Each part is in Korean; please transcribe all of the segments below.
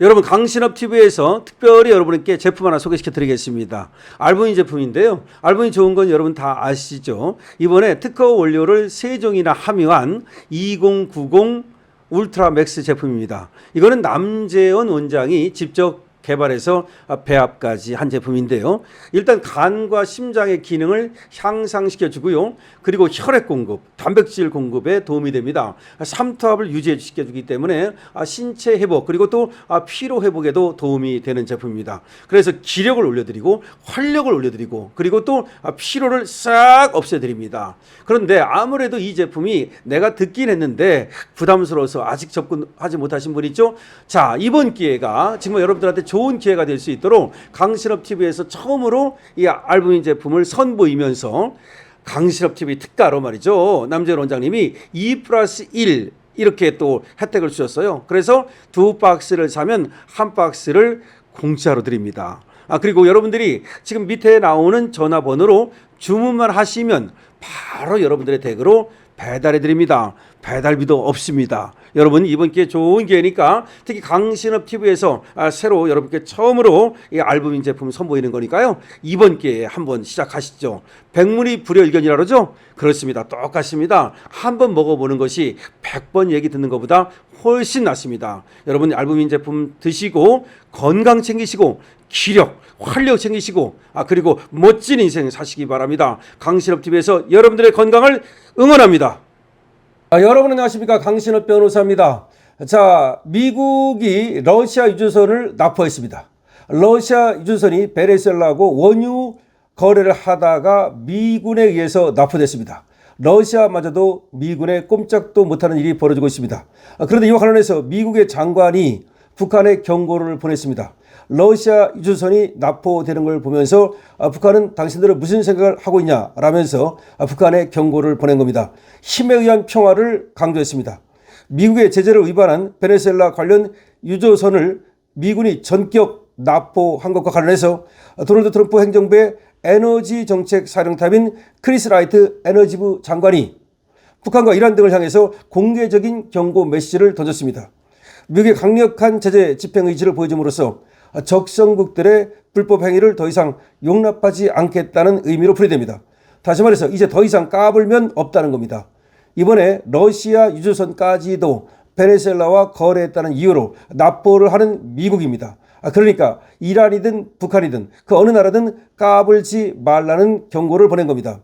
여러분 강신업 TV에서 특별히 여러분께 제품 하나 소개시켜 드리겠습니다. 알부인 제품인데요. 알부인 좋은 건 여러분 다 아시죠? 이번에 특허 원료를 세 종이나 함유한 2090 울트라 맥스 제품입니다. 이거는 남재원 원장이 직접 개발해서 배합까지 한 제품인데요. 일단 간과 심장의 기능을 향상시켜 주고요. 그리고 혈액 공급, 단백질 공급에 도움이 됩니다. 삼투압을 유지해 시켜 주기 때문에 아, 신체 회복 그리고 또 아, 피로 회복에도 도움이 되는 제품입니다. 그래서 기력을 올려드리고 활력을 올려드리고 그리고 또 아, 피로를 싹 없애드립니다. 그런데 아무래도 이 제품이 내가 듣긴 했는데 부담스러워서 아직 접근하지 못하신 분 있죠? 자 이번 기회가 정말 여러분들한테 좋은 기회가 될 수 있도록 강신업 TV에서 처음으로 이 알부민 제품을 선보이면서 강신업 TV 특가로 말이죠. 남재 원장님이 2 플러스 1 이렇게 또 혜택을 주셨어요. 그래서 두 박스를 사면 한 박스를 공짜로 드립니다. 아 그리고 여러분들이 지금 밑에 나오는 전화번호로 주문만 하시면 바로 여러분들의 댁으로 배달해 드립니다. 배달비도 없습니다. 여러분 이번 기회 좋은 기회니까 특히 강신업 TV에서 아, 새로 여러분께 처음으로 이 알부민 제품 선보이는 거니까요. 이번 기회에 한번 시작하시죠. 백문이 불여일견이라 그러죠? 그렇습니다. 똑같습니다. 한번 먹어보는 것이 100번 얘기 듣는 것보다 훨씬 낫습니다. 여러분 알부민 제품 드시고 건강 챙기시고 기력, 활력 챙기시고 아 그리고 멋진 인생 사시기 바랍니다. 강신업 TV에서 여러분들의 건강을 응원합니다. 아, 여러분 안녕하십니까 강신업 변호사입니다. 자 미국이 러시아 유조선을 납포했습니다. 러시아 유조선이 베네수엘라하고 원유 거래를 하다가 미군에 의해서 납포됐습니다. 러시아마저도 미군에 꼼짝도 못하는 일이 벌어지고 있습니다. 아, 그런데 이와 관련해서 미국의 장관이 북한에 경고를 보냈습니다. 러시아 유조선이 납포되는 걸 보면서 아, 북한은 당신들은 무슨 생각을 하고 있냐라면서 아, 북한에 경고를 보낸 겁니다. 힘에 의한 평화를 강조했습니다. 미국의 제재를 위반한 베네수엘라 관련 유조선을 미군이 전격 납포한 것과 관련해서 도널드 트럼프 행정부의 에너지 정책 사령탑인 크리스 라이트 에너지부 장관이 북한과 이란 등을 향해서 공개적인 경고 메시지를 던졌습니다. 미국의 강력한 제재 집행 의지를 보여줌으로써 적성국들의 불법 행위를 더 이상 용납하지 않겠다는 의미로 풀이됩니다. 다시 말해서 이제 더 이상 까불면 없다는 겁니다. 이번에 러시아 유조선까지도 베네수엘라와 거래했다는 이유로 납보를 하는 미국입니다. 아, 그러니까 이란이든 북한이든 그 어느 나라든 까불지 말라는 경고를 보낸 겁니다.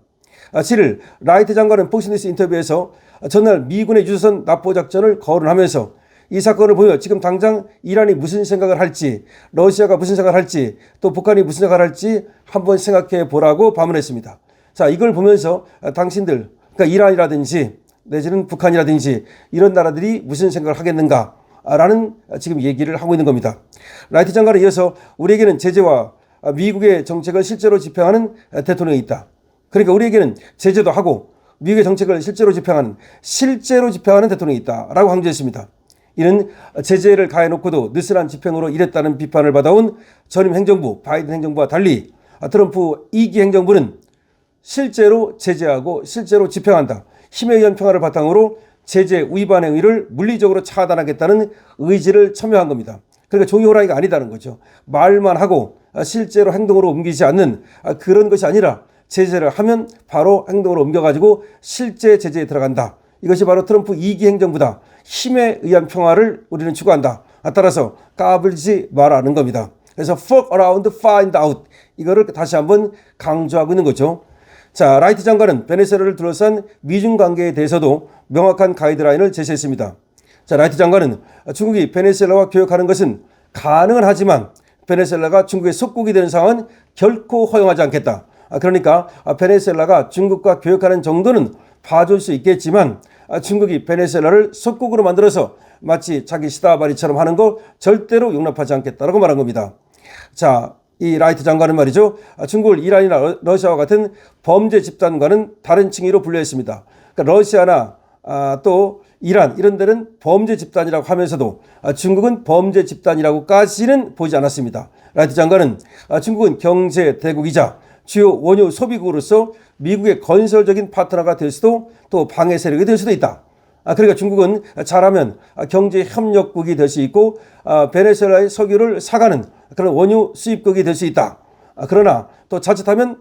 아, 7일 라이트 장관은 폭스뉴스 인터뷰에서 전날 미군의 유조선 납보 작전을 거론하면서 이 사건을 보며 지금 당장 이란이 무슨 생각을 할지, 러시아가 무슨 생각을 할지, 또 북한이 무슨 생각을 할지 한번 생각해 보라고 반문했습니다. 자, 이걸 보면서 당신들, 그러니까 이란이라든지 내지는 북한이라든지 이런 나라들이 무슨 생각을 하겠는가? 라는 지금 얘기를 하고 있는 겁니다. 라이트 장관에 이어서 우리에게는 제재와 미국의 정책을 실제로 집행하는 대통령이 있다. 그러니까 우리에게는 제재도 하고 미국의 정책을 실제로 집행하는 실제로 집행하는 대통령이 있다라고 강조했습니다. 이는 제재를 가해놓고도 느슨한 집행으로 일했다는 비판을 받아온 전임 행정부 바이든 행정부와 달리 트럼프 2기 행정부는 실제로 제재하고 실제로 집행한다. 힘에 의한 평화를 바탕으로 제재 위반의 의를 물리적으로 차단하겠다는 의지를 첨예한 겁니다. 그러니까 종이 호랑이가 아니다는 거죠. 말만 하고 실제로 행동으로 옮기지 않는 그런 것이 아니라 제재를 하면 바로 행동으로 옮겨가지고 실제 제재에 들어간다. 이것이 바로 트럼프 2기 행정부다. 힘에 의한 평화를 우리는 추구한다. 따라서 까불지 말라는 겁니다. 그래서 fuck around, find out. 이거를 다시 한번 강조하고 있는 거죠. 자, 라이트 장관은 베네수엘라를 둘러싼 미중 관계에 대해서도 명확한 가이드라인을 제시했습니다. 자, 라이트 장관은 중국이 베네수엘라와 교역하는 것은 가능은 하지만 베네수엘라가 중국의 속국이 되는 상황은 결코 허용하지 않겠다. 아, 그러니까 베네수엘라가 중국과 교역하는 정도는 봐줄 수 있겠지만 중국이 베네수엘라를 속국으로 만들어서 마치 자기 시다바리처럼 하는 거 절대로 용납하지 않겠다라고 말한 겁니다. 자, 이 라이트 장관은 말이죠. 중국을 이란이나 러시아와 같은 범죄 집단과는 다른 칭의로 분류했습니다. 그러니까 러시아나 아, 또 이란 이런 데는 범죄 집단이라고 하면서도 아, 중국은 범죄 집단이라고까지는 보지 않았습니다. 라이트 장관은 아, 중국은 경제 대국이자 주요 원유 소비국으로서 미국의 건설적인 파트너가 될 수도 또 방해 세력이 될 수도 있다. 아, 그러니까 중국은 잘하면 아, 경제 협력국이 될 수 있고 아, 베네수엘라의 석유를 사가는 그런 원유 수입국이 될 수 있다. 아, 그러나 또 자칫하면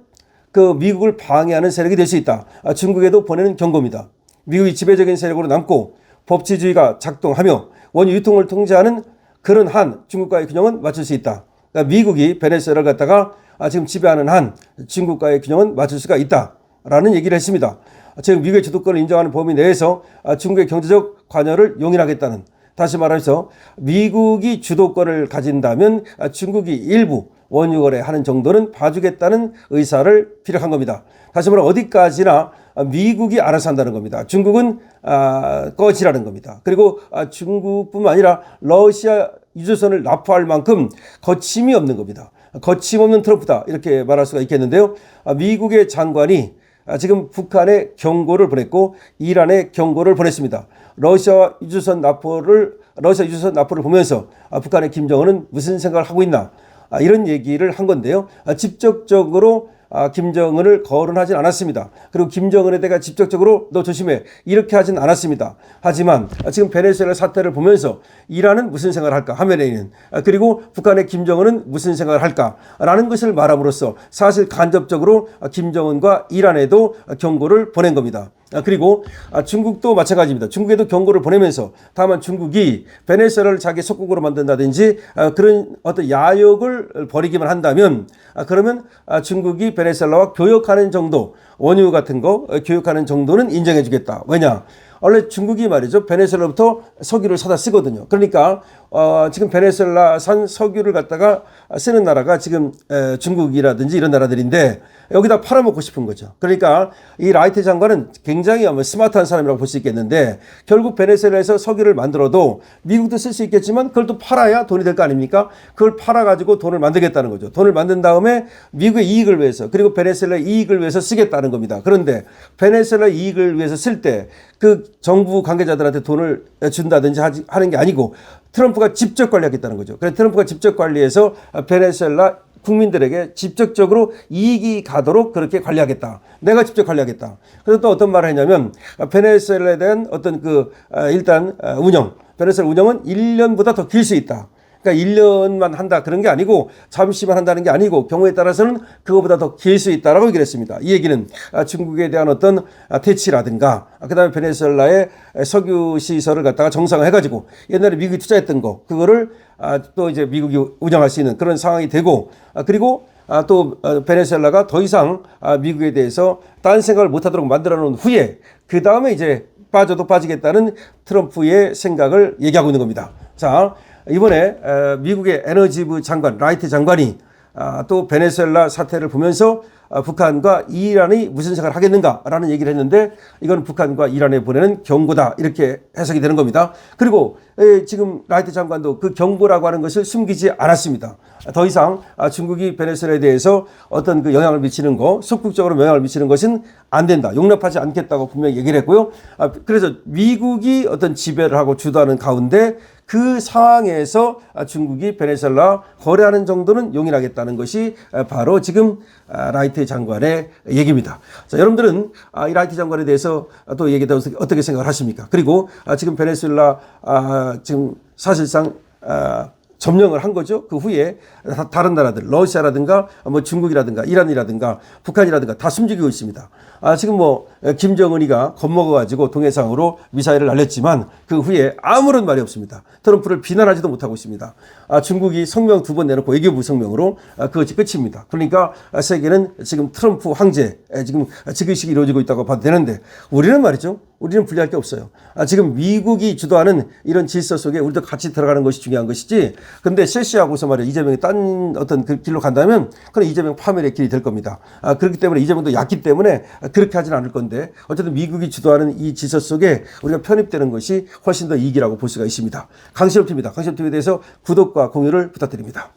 그 미국을 방해하는 세력이 될 수 있다. 아, 중국에도 보내는 경고입니다. 미국이 지배적인 세력으로 남고 법치주의가 작동하며 원유 유통을 통제하는 그런 한 중국과의 균형은 맞출 수 있다. 그러니까 미국이 베네수엘라를 갖다가 아, 지금 지배하는 한 중국과의 균형은 맞출 수가 있다라는 얘기를 했습니다. 즉 미국의 주도권을 인정하는 범위 내에서 아, 중국의 경제적 관여를 용인하겠다는 다시 말해서 미국이 주도권을 가진다면 아, 중국이 일부 원유 거래하는 정도는 봐주겠다는 의사를 피력한 겁니다. 다시 말해 어디까지나 아, 미국이 알아서 한다는 겁니다. 중국은 아, 꺼지라는 겁니다. 그리고 아, 중국뿐만 아니라 러시아 유조선을 납포할 만큼 거침이 없는 겁니다. 거침없는 트럼프다 이렇게 말할 수가 있겠는데요. 아, 미국의 장관이 아, 지금 북한에 경고를 보냈고 이란에 경고를 보냈습니다. 러시아 유조선 납포를 러시아 유조선 납포를 보면서 아, 북한의 김정은은 무슨 생각을 하고 있나 아, 이런 얘기를 한 건데요. 아, 직접적으로 아, 김정은을 거론하진 않았습니다. 그리고 김정은에 대해 직접적으로 너 조심해 이렇게 하진 않았습니다. 하지만 아, 지금 베네수엘라 사태를 보면서 이란은 무슨 생각을 할까 하메네이는 아, 그리고 북한의 김정은은 무슨 생각을 할까라는 것을 말함으로써 사실 간접적으로 아, 김정은과 이란에도 아, 경고를 보낸 겁니다. 아, 그리고 아, 중국도 마찬가지입니다. 중국에도 경고를 보내면서 다만 중국이 베네수엘라를 자기 속국으로 만든다든지 아, 그런 어떤 야욕을 벌이기만 한다면 아, 그러면 아, 중국이 베네수엘라와 교역하는 정도 원유 같은 거 어, 교역하는 정도는 인정해 주겠다. 왜냐? 원래 중국이 말이죠. 베네수엘라부터 석유를 사다 쓰거든요. 그러니까 어, 지금 베네수엘라 산 석유를 갖다가 쓰는 나라가 지금 에, 중국이라든지 이런 나라들인데 여기다 팔아먹고 싶은 거죠. 그러니까 이 라이트 장관은 굉장히 아마 스마트한 사람이라고 볼 수 있겠는데 결국 베네수엘라에서 석유를 만들어도 미국도 쓸 수 있겠지만 그걸 또 팔아야 돈이 될 거 아닙니까? 그걸 팔아가지고 돈을 만들겠다는 거죠. 돈을 만든 다음에 미국의 이익을 위해서 그리고 베네수엘라 이익을 위해서 쓰겠다는 겁니다. 그런데 베네수엘라 이익을 위해서 쓸 때 그 정부 관계자들한테 돈을 준다든지 하는 게 아니고 트럼프가 직접 관리하겠다는 거죠. 그래서 트럼프가 직접 관리해서 베네수엘라 국민들에게 직접적으로 이익이 가도록 그렇게 관리하겠다. 내가 직접 관리하겠다. 그래서 또 어떤 말을 했냐면 베네수엘라에 대한 어떤 그 아, 일단 아, 운영, 베네수엘라 운영은 1년보다 더 길 수 있다. 그러니까 1년만 한다 그런 게 아니고 잠시만 한다는 게 아니고 경우에 따라서는 그거보다 더 길 수 있다라고 얘기를 했습니다. 이 얘기는 아, 중국에 대한 어떤 아, 대치라든가 아, 그다음에 베네수엘라의 석유 시설을 갖다가 정상화 해 가지고 옛날에 미국이 투자했던 거 그거를 아, 또 이제 미국이 운영할 수 있는 그런 상황이 되고 아, 그리고 아, 또 어, 베네수엘라가 더 이상 아, 미국에 대해서 딴 생각을 못하도록 만들어 놓은 후에 그 다음에 이제 빠져도 빠지겠다는 트럼프의 생각을 얘기하고 있는 겁니다. 자 이번에 에, 미국의 에너지부 장관 라이트 장관이 아, 또 베네수엘라 사태를 보면서 아, 북한과 이란이 무슨 생각을 하겠는가라는 얘기를 했는데 이건 북한과 이란에 보내는 경고다 이렇게 해석이 되는 겁니다. 그리고 에, 지금 라이트 장관도 그 경고라고 하는 것을 숨기지 않았습니다. 더 이상 아, 중국이 베네수엘라에 대해서 어떤 그 영향을 미치는 거, 속국적으로 영향을 미치는 것은 안 된다. 용납하지 않겠다고 분명히 얘기를 했고요. 아, 그래서 미국이 어떤 지배를 하고 주도하는 가운데 그 상황에서 아, 중국이 베네수엘라 거래하는 정도는 용인하겠다는 것이 아, 바로 지금 아, 라이트 장관의 얘기입니다. 자, 여러분들은 아, 이 라이트 장관에 대해서 또 얘기에 대해서 어떻게 생각을 하십니까? 그리고 아, 지금 베네수엘라 아, 지금 사실상 아, 점령을 한 거죠. 그 후에 다- 다른 나라들, 러시아라든가 뭐 중국이라든가 이란이라든가 북한이라든가 다 숨지고 있습니다. 아, 지금 뭐 김정은이가 겁먹어가지고 동해상으로 미사일을 날렸지만 그 후에 아무런 말이 없습니다. 트럼프를 비난하지도 못하고 있습니다. 아, 중국이 성명 두 번 내놓고 외교부 성명으로 아, 그것이 끝입니다. 그러니까 아, 세계는 지금 트럼프 황제 에, 지금 즉위식이 이루어지고 있다고 봐도 되는데 우리는 말이죠. 우리는 불리할 게 없어요. 아, 지금 미국이 주도하는 이런 질서 속에 우리도 같이 들어가는 것이 중요한 것이지. 근데 실시하고서 말이야 이재명이 딴 어떤 그 길로 간다면 그건 이재명 파멸의 길이 될 겁니다. 아, 그렇기 때문에 이재명도 약기 때문에 그렇게 하지는 않을 건데 어쨌든 미국이 주도하는 이 질서 속에 우리가 편입되는 것이 훨씬 더 이익이라고 볼 수가 있습니다. 강실업 TV입니다. 강실업 TV에 대해서 구독과 공유를 부탁드립니다.